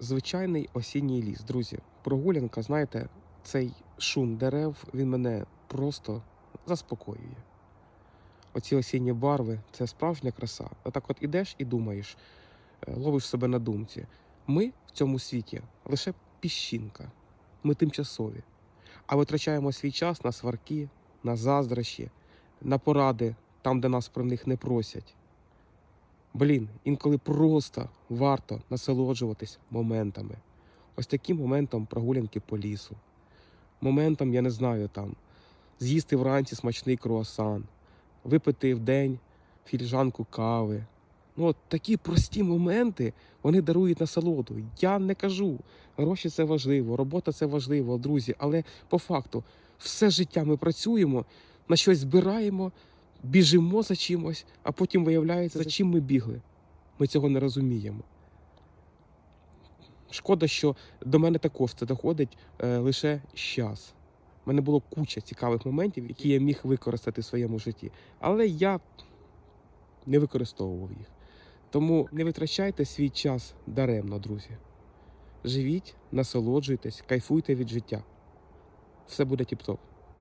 Звичайний осінній ліс, друзі. Прогулянка, знаєте, цей шум дерев, він мене просто заспокоює. Оці осінні барви це справжня краса. Отак от ідеш і думаєш, е, ловиш себе на думці. Ми в цьому світі лише піщинка, ми тимчасові. А витрачаємо свій час на сварки, на заздрощі, на поради там, де нас про них не просять. Блін, інколи просто варто насолоджуватись моментами. Ось таким моментом прогулянки по лісу. Моментом, я не знаю, там, з'їсти вранці смачний круасан, випити в день філіжанку кави. Ну, от такі прості моменти вони дарують насолоду. Я не кажу, гроші це важливо, робота це важливо, друзі. Але по факту, все життя ми працюємо, на щось збираємо, біжимо за чимось, а потім виявляється, за чим ми бігли. Ми цього не розуміємо. Шкода, що до мене також це доходить е, лише час. У мене було куча цікавих моментів, які я міг використати в своєму житті. Але я не використовував їх. Тому не витрачайте свій час даремно, друзі. Живіть, насолоджуйтесь, кайфуйте від життя. Все буде тіп-топ.